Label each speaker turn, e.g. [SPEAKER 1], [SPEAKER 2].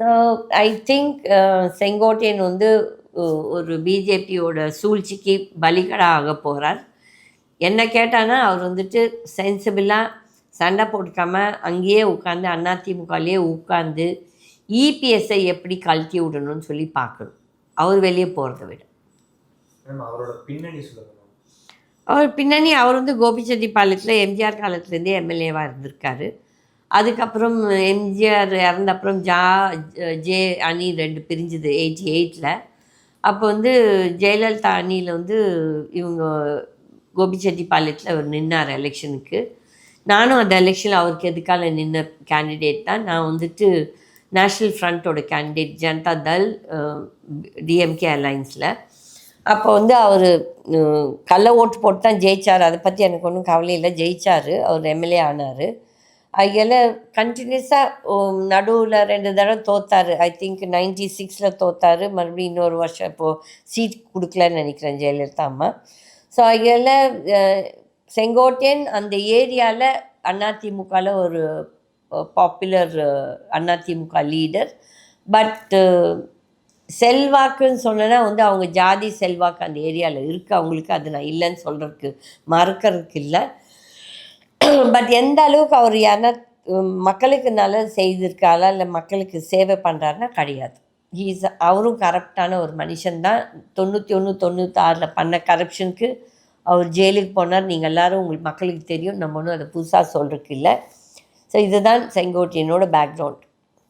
[SPEAKER 1] So I think Sengottaiyan வந்து ஒரு பிஜேபியோட சூழ்ச்சிக்கு பலிகடா ஆக போகிறார் என்ன கேட்டானா அவர் வந்துட்டு சென்சிபிளாக சண்டை போட்டுக்காம அங்கேயே உட்காந்து அதிமுகலேயே உட்காந்து இபிஎஸ்ஐ எப்படி கழட்டி விடணும்னு சொல்லி பார்க்கணும். அவர் வெளியே போகிறத விட. அவர் பின்னணி அவர் வந்து கோபிச்செட்டிப்பாளையத்தில் எம்ஜிஆர் காலத்துலேருந்தே எம்எல்ஏவாக இருந்திருக்காரு. அதுக்கப்புறம் எம்ஜிஆர் இறந்த அப்புறம் ஜா ஜே அணி ரெண்டு பிரிஞ்சுது எயிட்டி எயிட்டில் அப்போ வந்து ஜெயலலிதா அணியில் வந்து இவங்க கோபிச்செட்டிப்பாளையத்தில் அவர் நின்னார் எலெக்ஷனுக்கு. நானும் அந்த எலெக்ஷனில் அவருக்கு எதுக்கால நின்ன கேண்டிடேட் தான். நான் வந்துட்டு நேஷ்னல் ஃப்ரண்ட்டோட கேண்டிடேட் ஜனதா தள் டிஎம்கே அலைன்ஸில். அப்போ வந்து அவர் கள்ள ஓட்டு போட்டு தான் ஜெயிச்சார். அதை பற்றி எனக்கு ஒன்றும் கவலை இல்லை. ஜெயிச்சார். அவர் எம்எல்ஏ ஆனார். அதில் கண்டினியூஸாக நடுவில் ரெண்டு தடவை தோத்தார். ஐ திங்க் நைன்டி சிக்ஸில் தோத்தார். மறுபடியும் இன்னொரு வருஷம் இப்போது சீட் கொடுக்கலன்னு நினைக்கிறேன் ஜெயலலிதா அம்மா. ஸோ அதில் செங்கோட்டையன் அந்த ஏரியாவில் அதிமுகவில் ஒரு பாப்புலர் அதிமுக லீடர் பட் செல்வாக்குன்னு சொன்னேன்னா வந்து அவங்க ஜாதி செல்வாக்கு அந்த ஏரியாவில் இருக்குது அவங்களுக்கு அது நான் இல்லைன்னு சொல்கிறதுக்கு மறுக்கிறதுக்கு இல்லை. பட் எந்த அளவுக்கு அவர் யாருன்னா மக்களுக்கு நல்லது செய்திருக்காரா இல்லை மக்களுக்கு சேவை பண்ணுறாருன்னா கிடையாது. ஹீஸ் அவரும் கரப்டான ஒரு மனுஷன்தான் தொண்ணூற்றி ஒன்று தொண்ணூத்தாறில் பண்ண கரப்ஷனுக்கு அவர் ஜெயிலுக்கு போனார். நீங்கள் எல்லாரும் உங்களுக்கு மக்களுக்கு தெரியும். நம்ம ஒன்றும் அதை புதுசாக சொல்கிறதுக்கு இல்லை. ஸோ இதுதான் செங்கோட்டையனோட பேக்ரவுண்ட்